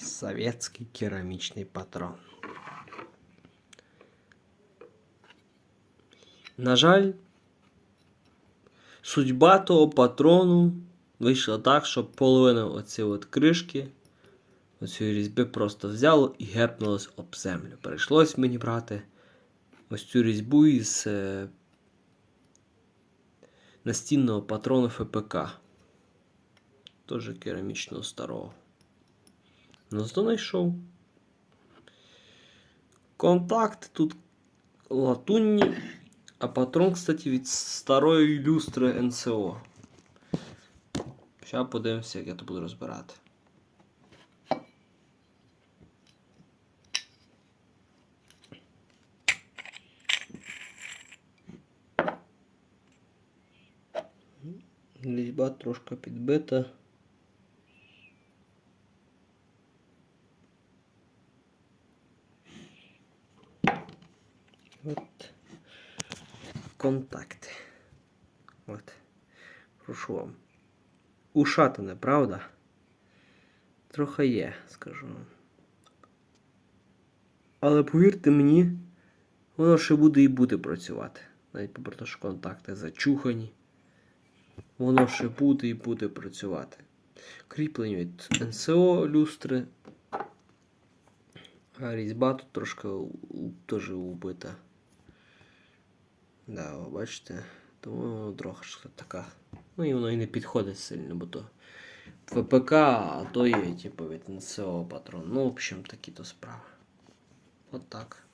Советский керамічний патрон. На жаль, судьба того патрону вийшла так, що половина оці от кришки, оцієї різьби просто взяло і гепнулось об землю. Прийшлось мені брати ось цю різьбу із е, настінного патрону ФПК. Теж керамічного старого. Ну, зато знайшов. Контакти тут латунні, а патрон, кстати, від старої люстри НСО. Зараз подивимося, як я то буду розбирати. Різьба трошки підбита. От контакти. От. Прошу вам. Ушатане, правда? Трохи є, скажу вам. Але повірте мені, воно ще буде і буде працювати. Навіть попри те, що контакти зачухані. Воно ще буде і буде працювати. Кріплення від НСО люстри. А різьба тут трошки теж убита. Да, ви бачите, тому воно трохи така. Ну і воно і не підходить сильно, бо то ВПК, а то є, типу, від НСО патрон. Ну, в общем, такі то справи. От так.